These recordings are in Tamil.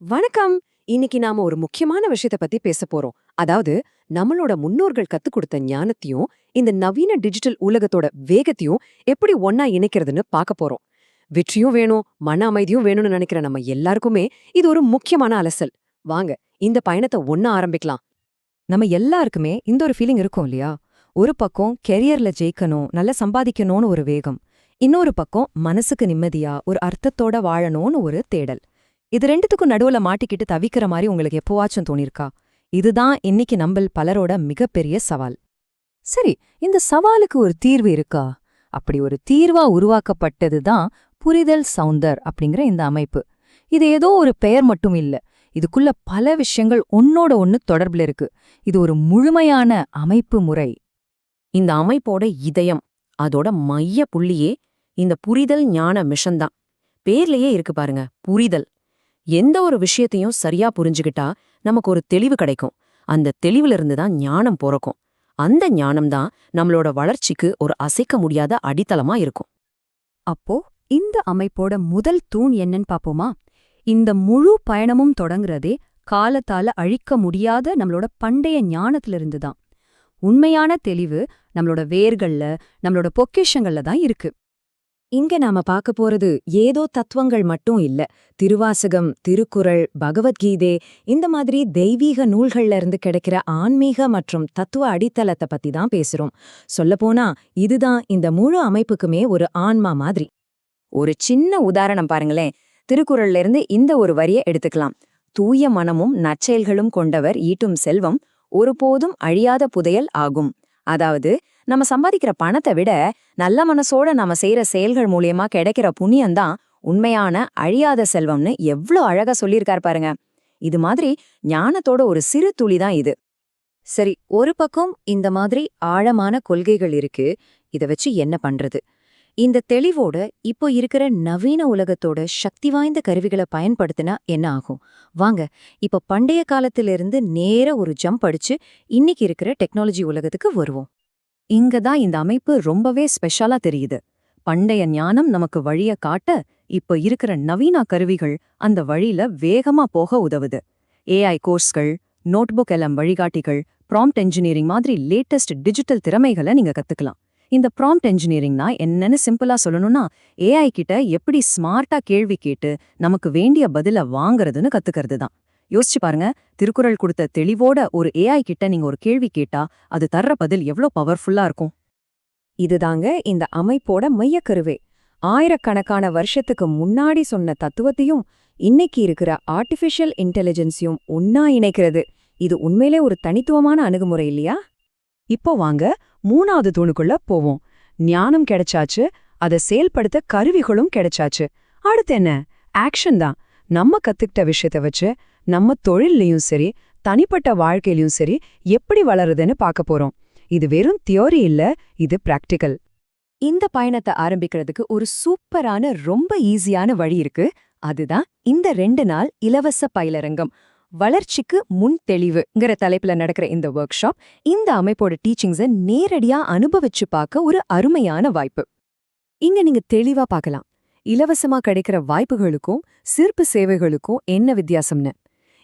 வணக்கம். இன்னைக்கு நாம ஒரு முக்கியமான விஷயத்த பத்தி பேச போறோம். அதாவது நம்மளோட முன்னோர்கள் கத்துக் கொடுத்த ஞானத்தையும் இந்த நவீன டிஜிட்டல் உலகத்தோட வேகத்தையும் எப்படி ஒன்னா இணைக்கிறதுன்னு பார்க்க போறோம். வெற்றியும் வேணும் மன அமைதியும் வேணும்னு நினைக்கிற நம்ம எல்லாருக்குமே இது ஒரு முக்கியமான அலசல். வாங்க இந்த பயணத்தை ஒன்னா ஆரம்பிக்கலாம். நம்ம எல்லாருக்குமே இந்த ஒரு ஃபீலிங் இருக்கும் இல்லையா? ஒரு பக்கம் கெரியர்ல ஜெயிக்கணும் நல்லா சம்பாதிக்கணும்னு ஒரு வேகம். இன்னொரு பக்கம் மனசுக்கு நிம்மதியா ஒரு அர்த்தத்தோட வாழணும்னு ஒரு தேடல். இது ரெண்டுத்துக்கும் நடுவுல மாட்டிக்கிட்டு தவிக்கிற மாதிரி உங்களுக்கு எப்போவாச்சும் தோணிருக்கா? இதுதான் இன்னைக்கு நம்பல் பலரோட மிகப்பெரிய சவால். சரி இந்த சவாலுக்கு ஒரு தீர்வு இருக்கா? அப்படி ஒரு தீர்வா உருவாக்கப்பட்டது தான் புரிதல் சவுந்தர் அப்படிங்கிற இந்த அமைப்பு. இது ஏதோ ஒரு பெயர் மட்டும் இல்ல. இதுக்குள்ள பல விஷயங்கள் ஒன்னோட ஒன்னு தொடர்புல இருக்கு. இது ஒரு முழுமையான அமைப்பு முறை. இந்த அமைப்போட இதயம் அதோட மைய புள்ளியே இந்த புரிதல் ஞான மிஷன் தான். பேர்லயே இருக்கு பாருங்க புரிதல். எந்த ஒரு விஷயத்தையும் சரியா புரிஞ்சுகிட்டா நமக்கு ஒரு தெளிவு கிடைக்கும். அந்த தெளிவுல இருந்து தான் ஞானம் பிறக்கும். அந்த ஞானம் தான் நம்மளோட வளர்ச்சிக்கு ஒரு அசைக்க முடியாத அடித்தளமா இருக்கும். அப்போ இந்த அமைப்போட முதல் தூண் என்னன்னு பாப்போமா? இந்த முழு பயணமும் தொடங்குறதே காலத்தால அழிக்க முடியாத நம்மளோட பண்டைய ஞானத்திலிருந்து தான் உண்மையான தெளிவு நம்மளோட வேர்கள்ல நம்மளோட பொக்கேஷங்கள்ல தான் இருக்கு. இங்க நாம பார்க்க போறது ஏதோ தத்துவங்கள் மட்டும் இல்ல. திருவாசகம் திருக்குறள் பகவத்கீதை இந்த மாதிரி தெய்வீக நூல்கள்ல இருந்து கிடைக்கிற ஆன்மீக மற்றும் தத்துவ அடித்தளத்தை பத்தி தான் பேசுறோம். சொல்லப்போனா இதுதான் இந்த முழு அமைப்புக்குமே ஒரு ஆன்மா மாதிரி. ஒரு சின்ன உதாரணம் பாருங்களேன். திருக்குறள்ல இருந்து இந்த ஒரு வரியை எடுத்துக்கலாம். தூய மனமும் நற்செயல்களும் கொண்டவர் ஈட்டும் செல்வம் ஒருபோதும் அழியாத புதையல் ஆகும். அதாவது நம்ம சம்பாதிக்கிற பணத்தை விட நல்ல மனசோட நாம செய்யற செயல்கள் மூலியமா கிடைக்கிற புண்ணியம்தான் உண்மையான அழியாத செல்வம்னு எவ்ளோ அழகா சொல்லியிருக்கார் பாருங்க. இது மாதிரி ஞானத்தோட ஒரு சிறு துளி தான் இது. சரி ஒரு பக்கம் இந்த மாதிரி ஆழமான கொள்கைகள் இருக்கு. இத வச்சு என்ன பண்றது? இந்த தெளிவோட இப்போ இருக்கிற நவீன உலகத்தோட சக்தி வாய்ந்த கருவிகளை பயன்படுத்தினா என்ன ஆகும்? வாங்க இப்ப பண்டைய காலத்திலிருந்து நேர ஒரு ஜம்ப் அடிச்சு இன்னைக்கு இருக்கிற டெக்னாலஜி உலகத்துக்கு வருவோம். இங்க தான் இந்த அமைப்பு ரொம்பவே ஸ்பெஷலா தெரியுது. பண்டைய ஞானம் நமக்கு வழிய காட்ட இப்ப இருக்கிற நவீன கருவிகள் அந்த வழியில வேகமா போக உதவுது. ஏஐ கோர்ஸ்கள் நோட்புக் எல்லாம் வழிகாட்டிகள் ப்ராம்ப்ட் என்ஜினியரிங் மாதிரி லேட்டஸ்ட் டிஜிட்டல் திறமைகளை நீங்க கத்துக்கலாம். இந்த ப்ராம்ப்ட் என்ஜினியரிங்னா என்னன்னு சிம்பிளா சொல்லணும்னா ஏஐ கிட்ட எப்படி ஸ்மார்ட்டா கேள்வி கேட்டு நமக்கு வேண்டிய பதில வாங்குறதுன்னு கத்துக்கிறது தான் யோசிச்சு பாருங்க. திருக்குறள் கொடுத்த தெளிவோட ஒரு ஏஐ கிட்ட நீங்க ஒரு கேள்வி கேட்டா அது தர்ற பதில் எவ்ளோ பவர்ஃபுல்லா இருக்கும்? இதுதாங்க இந்த அமைப்போட மையக்கருவே. ஆயிரக்கணக்கான வருஷத்துக்கு முன்னாடி சொன்ன தத்துவத்தையும் இன்னைக்கு இருக்கிற ஆர்டிஃபிஷியல் இன்டெலிஜென்ஸையும் ஒன்னா இணைக்கிறது. இது உண்மையிலே ஒரு தனித்துவமான அணுகுமுறை இல்லையா? இப்போ வாங்க மூணாவது தூணுக்குள்ள போவோம். ஞானம் கிடைச்சாச்சு அதை செயல்படுத்த கருவிகளும் கிடைச்சாச்சு. அடுத்து என்ன? ஆக்ஷன் தான். நம்ம கத்துக்கிட்ட விஷயத்த வச்சு நம்ம தொழில்லையும் சரி தனிப்பட்ட வாழ்க்கையிலயும் சரி எப்படி வளருதுன்னு பார்க்க போறோம். இது வெறும் தியோரி இல்ல இது பிராக்டிக்கல் இந்த பயணத்தை ஆரம்பிக்கிறதுக்கு ஒரு சூப்பரான ரொம்ப ஈஸியான வழி இருக்கு. அதுதான் இந்த ரெண்டு நாள் இலவச பயிலரங்கம். வளர்ச்சிக்கு முன் தெளிவுங்கிற தலைப்புல நடக்கிற இந்த ஒர்க் ஷாப் இந்த அமைப்போட டீச்சிங்ஸை நேரடியா அனுபவிச்சு பார்க்க ஒரு அருமையான வாய்ப்பு. இங்க நீங்க தெளிவா பார்க்கலாம். இலவசமா கிடைக்கிற வாய்ப்புகளுக்கும் சிற்பு சேவைகளுக்கும் என்ன வித்தியாசம்னு?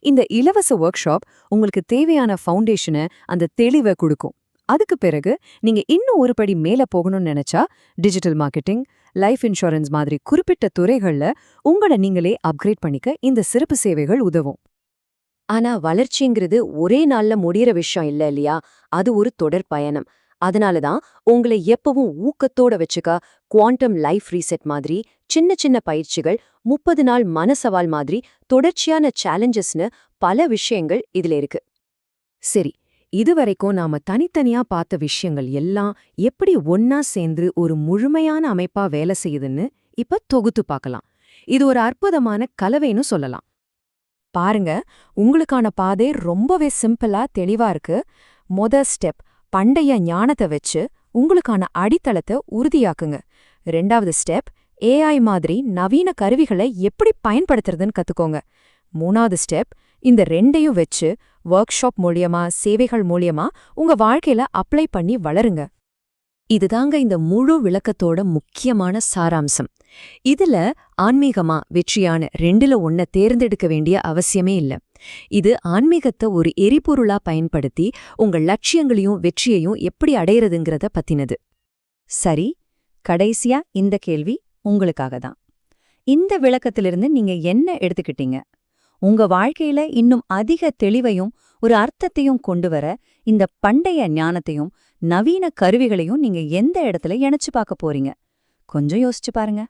இந்த இலவச ஒர்க் ஷாப் உங்களுக்கு தேவையான ஃபவுண்டேஷனை அந்த தெளிவை கொடுக்கும். அதுக்கு பிறகு நீங்க இன்னும் ஒரு படி மேல போகணும்னு நினைச்சா டிஜிட்டல் மார்க்கெட்டிங் லைஃப் இன்சூரன்ஸ் மாதிரி குறிப்பிட்ட துறைகள்ல உங்களை நீங்களே அப்கிரேட் பண்ணிக்க இந்த சிறப்பு சேவைகள் உதவும். ஆனா வளர்ச்சிங்கிறது ஒரே நாள்ல முடியற விஷயம் இல்ல இல்லையா? அது ஒரு தொடர் பயணம். அதனால தான் உங்களை எப்பவும் ஊக்கத்தோட வச்சுக்க குவாண்டம் லைஃப் ரீசெட் மாதிரி சின்ன சின்ன பயிற்சிகள் முப்பது நாள் மனசவால் மாதிரி தொடர்ச்சியான சேலஞ்சஸ்னு பல விஷயங்கள் இதுல இருக்கு. சரி இதுவரைக்கும் நாம தனித்தனியா பார்த்த விஷயங்கள் எல்லாம் எப்படி ஒன்னா சேர்ந்து ஒரு முழுமையான அமைப்பா வேலை செய்யுதுன்னு இப்ப தொகுத்து பார்க்கலாம். இது ஒரு அற்புதமான கலவைன்னு சொல்லலாம். பாருங்க உங்களுக்கான பாதை ரொம்பவே சிம்பிளா தெளிவா இருக்கு. மொத ஸ்டெப் பண்டைய ஞானத்தை வச்சு உங்களுக்கான அடித்தளத்தை உறுதியாக்குங்க. ரெண்டாவது ஸ்டெப் ஏஐ மாதிரி நவீன கருவிகளை எப்படி பயன்படுத்துறதுன்னு கத்துக்கோங்க. மூணாவது ஸ்டெப் இந்த ரெண்டையும் வச்சு ஒர்க் ஷாப் மூலியமா சேவைகள் மூலியமா உங்க வாழ்க்கையில அப்ளை பண்ணி வளருங்க. இதுதாங்க இந்த முழு விளக்கத்தோட முக்கியமான சாராம்சம். இதுல ஆன்மீகமா வெற்றியான ரெண்டுல ஒன்ன தேர்ந்தெடுக்க வேண்டிய அவசியமே இல்ல. இது ஆன்மீகத்தை ஒரு எரிபொருளா பயன்படுத்தி உங்க லட்சியங்களையும் வெற்றியையும் எப்படி அடையிறதுங்கிறத பத்தினது. சரி கடைசியா இந்த கேள்வி உங்களுக்காக தான். இந்த விளக்கத்திலிருந்து நீங்க என்ன எடுத்துக்கிட்டீங்க? உங்க வாழ்க்கையில இன்னும் அதிக தெளிவையும் ஒரு அர்த்தத்தையும் கொண்டு வர இந்த பண்டைய ஞானத்தையும் நவீன கருவிகளையும் நீங்க எந்த இடத்துல இணைச்சு பார்க்க போறீங்க? கொஞ்சம் யோசிச்சு பாருங்க.